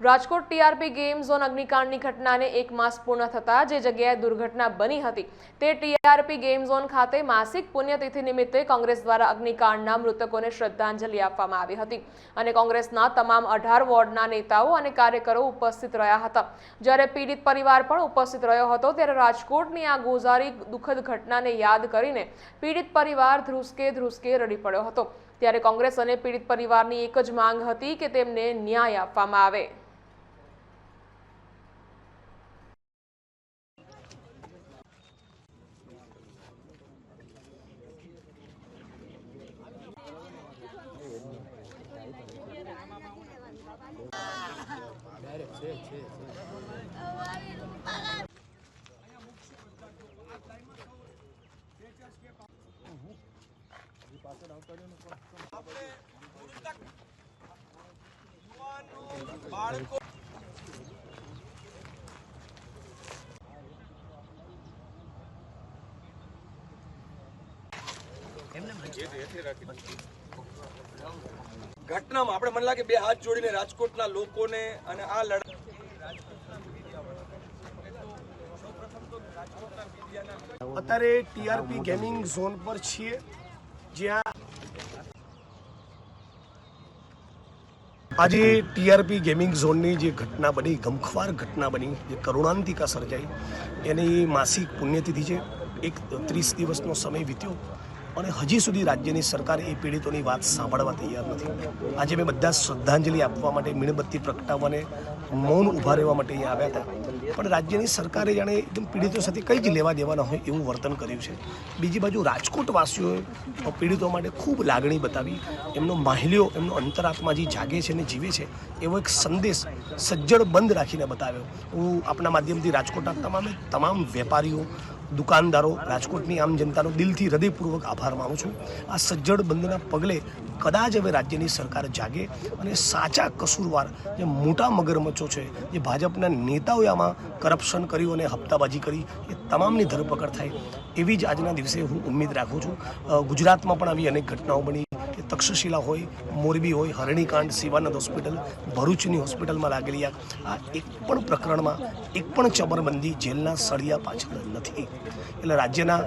Rajkot TRP game zone અગ્નિકાંડની ઘટનાને એક માસ પૂર્ણ થતાં જે જગ્યાએ દુર્ઘટના બની હતી, તે ટીઆરપી ગેમ ઝોન ખાતે માસિક પુણ્યતિથિ નિમિત્તે કોંગ્રેસ દ્વારા અગ્નિકાંડના મૃતકોને શ્રદ્ધાંજલિ આપવામાં આવી હતી. અને કોંગ્રેસના તમામ અઢાર વોર્ડના નેતાઓ અને કાર્યકરો ઉપસ્થિત રહ્યા હતા. જ્યારે પીડિત પરિવાર પણ ઉપસ્થિત રહ્યો હતો, ત્યારે રાજકોટની આ ગોઝારી દુઃખદ ઘટનાને યાદ કરીને પીડિત પરિવાર ધ્રુસકે ધ્રુસકે રડી પડ્યો હતો. ત્યારે કોંગ્રેસ અને પીડિત પરિવારની એક જ માંગ હતી કે તેમને ન્યાય આપવામાં આવે. ઘટનામાં આપણે મને લાગે બે હાથ જોડીને રાજકોટના લોકોને અને આ લડાઈ અત્યારે ટીઆરપી ગેમિંગ ઝોન પર છીએ, જ્યાં આજે ટીઆરપી ગેમિંગ ઝોનની જે ઘટના બની, ગમખ્વાર ઘટના બની, જે કરુણાંતિકા સર્જાઈ, એની માસિક પુણ્યતિથિ છે, એક ત્રીસ દિવસનો સમય વીત્યો અને હજી સુધી રાજ્યની સરકાર એ પીડિતોની વાત સાંભળવા તૈયાર નથી. આજે મેં બધા શ્રદ્ધાંજલિ આપવા માટે મીણબત્તી પ્રગટાવવાને મૌન ઊભા રહેવા માટે અહીંયા આવ્યા હતા. પણ રાજ્યની સરકારે જાણે એકદમ પીડિતો સાથે કંઈ જ લેવા દેવાના હોય એવું વર્તન કર્યું છે. બીજી બાજુ રાજકોટવાસીઓએ પીડિતો માટે ખૂબ લાગણી બતાવી. એમનો માહિલ્યો એમનો અંતરાત્મા જે જાગે છે અને જીવે છે, એવો એક સંદેશ સજ્જડ બંધ રાખીને બતાવ્યો. હું આપણા માધ્યમથી રાજકોટના તમામે તમામ વેપારીઓ દુકાનદારો રાજકોટની આમ જનતાનો દિલથી હૃદયપૂર્વક આભાર માનું છું. આ સજ્જડ બંધના પગલે કદાચ હવે રાજ્યની સરકાર જાગે અને સાચા કસૂરવાર જે મોટા મગરમચ્છો છે, જે ભાજપના નેતાઓએ આમાં કરપ્શન કર્યું અને હપ્તાબાજી કરી, એ તમામની ધરપકડ થાય એવી જ આજના દિવસે હું ઉમ્મીદ રાખું છું. ગુજરાતમાં પણ આવી અનેક ઘટનાઓ બની કે તક્ષશિલા હોય, મોરબી હોય, હરણીકાંડ, શિવાનંદ હોસ્પિટલ, ભરૂચની હોસ્પિટલમાં લાગેલી આ એક પણ પ્રકરણમાં એક પણ ચમરબંધી જેલના સળિયા પાછળ નથી. એટલે રાજ્યના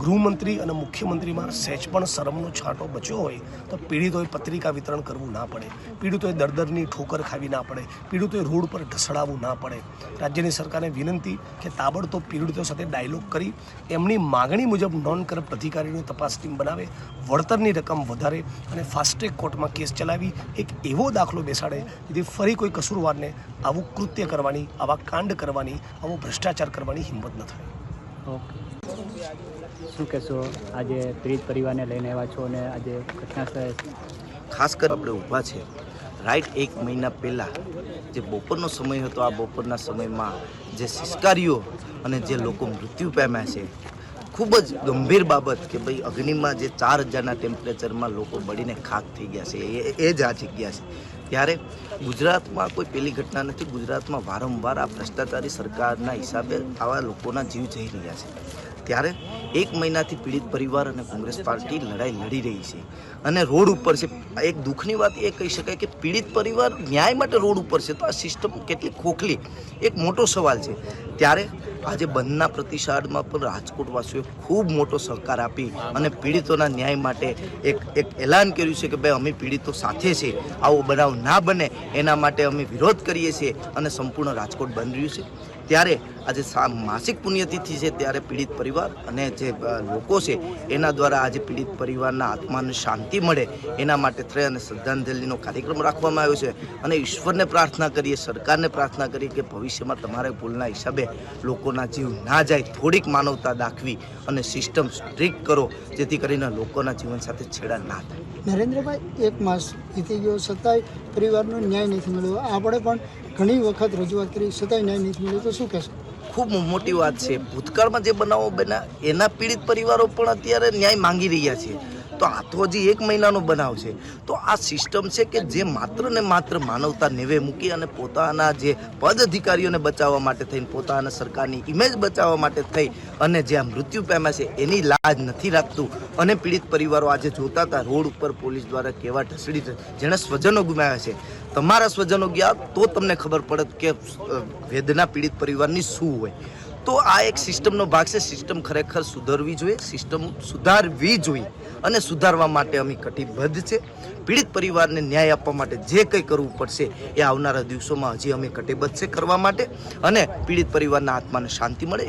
ગૃહમંત્રી અને મુખ્યમંત્રીમાં સહેજ પણ શરમનો છાંટો બચ્યો હોય તો પીડિતોએ પત્રિકા વિતરણ કરવું ના પડે. પીડિતોએ દરદરની ઠોકર ખાવી ના પડે. પીડિતોએ રોડ પર ઢસડાવવું ના પડે. રાજ્યની સરકારને વિનંતી કે તાબડતોબ પીડિતો સાથે ડાયલોગ કરી એમની માગણી મુજબ નોન કરપ્ટ અધિકારીની તપાસ ટીમ બનાવે, વળતરની રકમ વધારે અને ફાસ્ટ્રેક કોર્ટમાં કેસ ચલાવી એક એવો દાખલો બેસાડે જેથી ફરી કોઈ કસૂરવારને આવું કૃત્ય કરવાની, આવા કાંડ કરવાની, આવો ભ્રષ્ટાચાર કરવાની હિંમત ન થાય. ઓકે. શું કહેશો? આજે પીડિત પરિવારને લઈને આવ્યા છો અને આજે ઘટના સ્થળે ખાસ કરી આપણે ઊભા છે. રાઈટ એક મહિના પહેલાં જે બપોરનો સમય હતો, આ બપોરના સમયમાં જે શિષ્કારીઓ અને જે લોકો મૃત્યુ પામ્યા છે, ખૂબ જ ગંભીર બાબત કે ભાઈ અગ્નિમાં જે ચાર હજારના ટેમ્પરેચરમાં લોકો બળીને ખાક થઈ ગયા છે, એ એ જ આ જગ્યા છે. ત્યારે ગુજરાતમાં કોઈ પેલી ઘટના નથી, ગુજરાતમાં વારંવાર આ ભ્રષ્ટાચારી સરકારના હિસાબે આવા લોકોના જીવ જઈ રહ્યા છે. ત્યારે એક મહિનાથી પીડિત પરિવાર અને કોંગ્રેસ પાર્ટી લડાઈ લડી રહી છે. અને રોડ ઉપર છે, એક દુઃખની વાત એ કહી શકાય કે પીડિત પરિવાર ન્યાય માટે રોડ ઉપર છે, તો આ સિસ્ટમ કેટલી ખોખલી. એક મોટો સવાલ છે. ત્યારે આજે બંધના પ્રતિસાદમાં પણ રાજકોટવાસીઓએ ખૂબ મોટો સહકાર આપી અને પીડિતોના ન્યાય માટે એક એક એલાન કર્યું છે કે ભાઈ, અમે પીડિતો સાથે છે આવો બનાવ ના બને, એના માટે અમે વિરોધ કરીએ છીએ અને સંપૂર્ણ રાજકોટ બની રહ્યું છે. ત્યારે આજે માસિક પુણ્યતિથિ છે ત્યારે પીડિત પરિવાર અને જે લોકો છે, એના દ્વારા આજે પીડિત પરિવારના આત્માને શાંતિ મળે, એના માટે થઈ અને શ્રદ્ધાંજલિનો કાર્યક્રમ રાખવામાં આવ્યો છે. અને ઈશ્વરને પ્રાર્થના કરીએ, સરકારને પ્રાર્થના કરીએ કે ભવિષ્યમાં તમારા ભૂલના હિસાબે લોકોના જીવ ના જાય થોડીક માનવતા દાખવી અને સિસ્ટમ સ્ટ્રિક્ટ કરો જેથી કરીને લોકોના જીવન સાથે છેડા ના થાય. નરેન્દ્રભાઈ એક માસ વીતી ગયો છતાંય પરિવારનો ન્યાય નથી મળ્યો. આપણે પણ ઘણી વખત રજૂઆત કરી છતાંય ન્યાય નથી મળ્યો. તો શું કહેશો? ખૂબ મોટી વાત છે. ભૂતકાળમાં જે બનાવો બન્યા એના પીડિત પરિવારો પણ અત્યારે ન્યાય માંગી રહ્યા છે. તો આ તો હજી એક મહિનાનો બનાવ છે. તો આ સિસ્ટમ છે કે જે માત્ર ને માત્ર માનવતા નેવે મૂકી અને પોતાના જે પદ અધિકારીઓને બચાવવા માટે થઈને પોતાના સરકારની ઇમેજ બચાવવા માટે થઈ અને જે આ મૃત્યુ પામ્યા છે એની લાજ નથી રાખતું. અને પીડિત પરિવારો આજે જોતા હતા, રોડ ઉપર પોલીસ દ્વારા કેવા ઢસડી જેણે સ્વજનો ગુમાવ્યા છે. તમારા સ્વજનો ગયા તો તમને ખબર પડે કે વેદના પીડિત પરિવારની શું હોય. તો આ એક સિસ્ટમનો ભાગ છે. સિસ્ટમ ખરેખર સુધરવી જોઈએ, સિસ્ટમ સુધારવી જોઈએ અને સુધારવા માટે અમે કટિબદ્ધ છે. પીડિત પરિવારને ન્યાય આપવા માટે જે કંઈ કરવું પડશે એ આવનારા દિવસોમાં હજી અમે કટિબદ્ધ છે કરવા માટે અને પીડિત પરિવારના આત્માને શાંતિ મળે